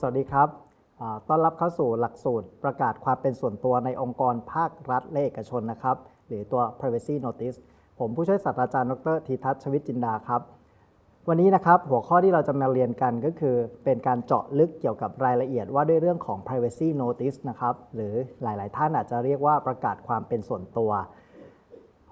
สวัสดีครับต้อนรับเข้าสู่หลักสูตรประกาศความเป็นส่วนตัวในองค์กรภาครัฐและเอกชนนะครับ หรือตัว privacy notice ผมผู้ช่วยศาสตราจารย์ดรธีทัศน์ชวิตจินดาครับ วันนี้นะครับหัวข้อที่เราจะมาเรียนกันก็คือ เป็นการเจาะลึกเกี่ยวกับรายละเอียดว่าด้วยเรื่องของ privacy notice นะครับ หรือหลาย ๆ ท่านอาจจะเรียกว่าประกาศความเป็นส่วนตัว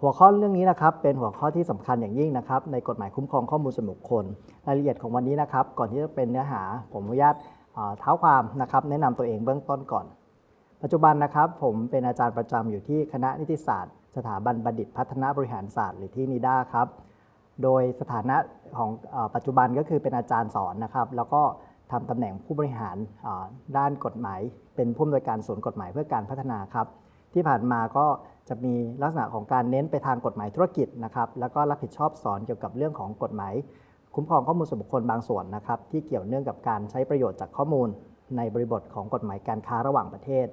หัวข้อเรื่องนี้นะครับ เป็นหัวข้อที่สำคัญอย่างยิ่งนะครับ ในกฎหมายคุ้มครองข้อมูลส่วนบุคคล รายละเอียดของวันนี้นะครับ ก่อนที่จะเป็นเนื้อหาผมอนุญาต เอ่อเท้าความนะครับแนะนำตัวเองเบื้องต้นก่อน ปัจจุบันนะครับผมเป็นอาจารย์ประจำอยู่ที่คณะนิติศาสตร์ สถาบันบัณฑิตพัฒนาบริหารศาสตร์หรือที่นิด้าครับโดยสถานะของอปัจจุบันก็คือเป็นอาจารย์สอนนะครับแล้วก็ทำตำแหน่งผู้บริหารด้านกฎหมาย เป็นผู้อำนวยการศูนย์กฎหมายเพื่อการพัฒนาครับ ที่ผ่านมาก็จะมีลักษณะของการเน้นไปทางกฎหมายธุรกิจนะครับแล้วก็รับผิดชอบสอนเกี่ยวกับเรื่องของกฎหมาย คุ้มครองข้อมูลส่วนบุคคลบางส่วนนะครับที่เกี่ยวเนื่องกับการใช้ประโยชน์จากข้อมูลในบริบทของกฎหมายการค้าระหว่างประเทศ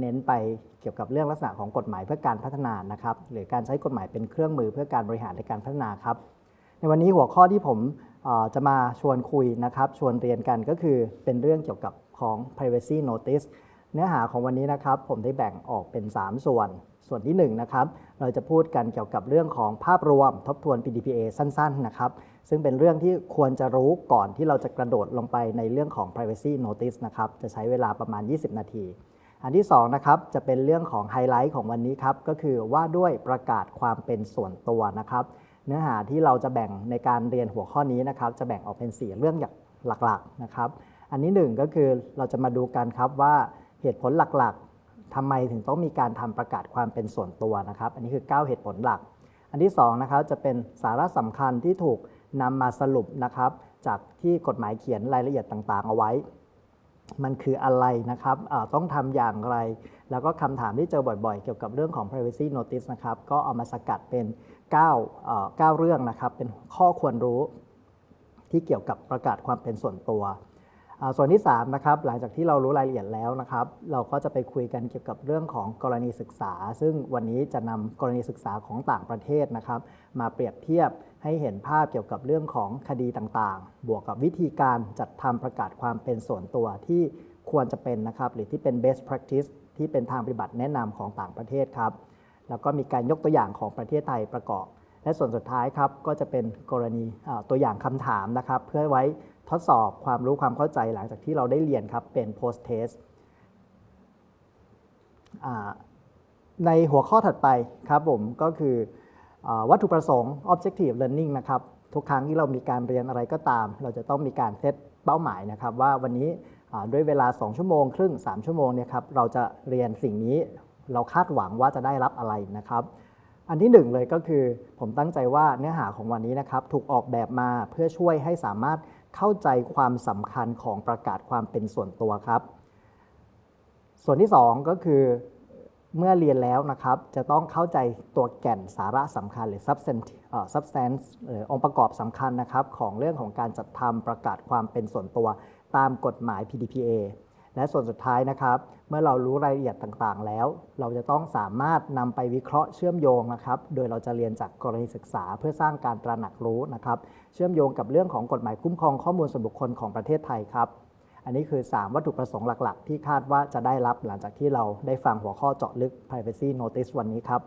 เน้นไปเกี่ยวกับเรื่องลักษณะของกฎหมายเพื่อการพัฒนานะครับหรือการใช้กฎหมายเป็นเครื่องมือเพื่อการบริหารในการพัฒนาครับ ในวันนี้หัวข้อที่ผมจะมาชวนคุยนะครับชวนเรียนกันก็คือเป็นเรื่องเกี่ยวกับของ privacy notice เนื้อหาของวันนี้นะครับผมได้แบ่งออกเป็น 3 ส่วน ส่วนที่1นะครับเราจะพูดกันเกี่ยวกับเรื่องของภาพรวมทบทวน PDPA สั้นๆนะครับซึ่งเป็นเรื่องที่ควรจะรู้ก่อนที่เราจะกระโดดลงไปในเรื่องของ privacy notice นะครับจะใช้เวลาประมาณ 20 นาที อันที่2นะครับจะเป็นเรื่องของไฮไลท์ของวันนี้ครับก็คือว่าด้วยประกาศความเป็นส่วนตัวนะครับเนื้อหาที่เราจะแบ่งในการเรียนหัวข้อนี้นะครับจะแบ่งออกเป็น 4 เรื่องอย่างหลักๆนะครับอันนี้หนึ่งก็คือเราจะมาดูกันครับว่า เหตุผลหลักๆทำไมถึงต้องมีการทำประกาศความเป็นส่วนตัวนะครับ อันนี้คือ 9 เหตุผลหลัก อันที่2นะครับจะเป็นสาระสำคัญที่ถูกนำมาสรุปนะครับ จากที่กฎหมายเขียนรายละเอียดต่างๆ เอาไว้ มันคืออะไรนะครับต้องทำอย่างไร แล้วก็คำถามที่เจอบ่อยๆ เกี่ยวกับเรื่องของ privacy notice นะครับ ก็เอามาสกัดเป็น9เอ่อ9เรื่องนะครับ เป็นข้อควรรู้ที่เกี่ยวกับประกาศความเป็นส่วนตัว ส่วนที่3นะครับหลังจากที่เรารู้รายละเอียดแล้วนะครับ เราก็จะไปคุยกันเกี่ยวกับเรื่องของกรณีศึกษา ซึ่งวันนี้จะนำกรณีศึกษาของต่างประเทศนะครับ มาเปรียบเทียบให้เห็นภาพเกี่ยวกับเรื่องของคดีต่างๆ บวกกับวิธีการจัดทำประกาศความเป็นส่วนตัวที่ควรจะเป็นนะครับ หรือที่เป็น best practice ที่เป็นทางปฏิบัติแนะนำของต่างประเทศครับแล้วก็มีการยกตัวอย่างของประเทศไทยประกอบ และส่วนสุดท้ายครับก็จะเป็นกรณีตัวอย่างคำถามนะครับเพื่อไว้ทดสอบความรู้ความเข้าใจหลังจากที่เราได้เรียนครับเป็น post test ในหัวข้อถัดไปครับผมก็คืออวัตถุประสงค์ objective learning นะครับทุกครั้งที่เรามีการเรียนอะไรก็ตาม เราจะต้องมีการเซตเป้าหมายนะครับ ว่าวันนี้ด้วยเวลา 2 ชั่วโมงครึ่ง 3 ชั่วโมงเนี่ยครับเราจะเรียนสิ่งนี้เราคาดหวังว่าจะได้รับอะไรนะครับ อันที่หนึ่งเลยก็คือ ผมตั้งใจว่าเนื้อหาของวันนี้นะครับถูกออกแบบมาเพื่อช่วยให้สามารถเข้าใจความสำคัญของประกาศความเป็นส่วนตัวครับ ส่วนที่ 2 ก็คือเมื่อเรียนแล้วนะครับ จะต้องเข้าใจตัวแก่นสาระสำคัญหรือ substance อ substance หรือองค์ประกอบสำคัญนะครับ ของเรื่องของการจัดทำประกาศความเป็นส่วนตัวตามกฎหมาย PDPA และส่วนสุดท้ายนะครับ เมื่อเรารู้รายละเอียดต่างๆ แล้ว เราจะต้องสามารถนำไปวิเคราะห์เชื่อมโยงนะครับ โดยเราจะเรียนจากกรณีศึกษาเพื่อสร้างการตระหนักรู้นะครับ เชื่อมโยงกับเรื่องของกฎหมายคุ้มครองข้อมูลส่วนบุคคลของประเทศไทยครับ อันนี้คือ 3 วัตถุประสงค์หลัก ๆ ที่คาดว่าจะได้รับหลังจากที่เราได้ฟังหัวข้อเจาะลึก privacy notice วันนี้ครับ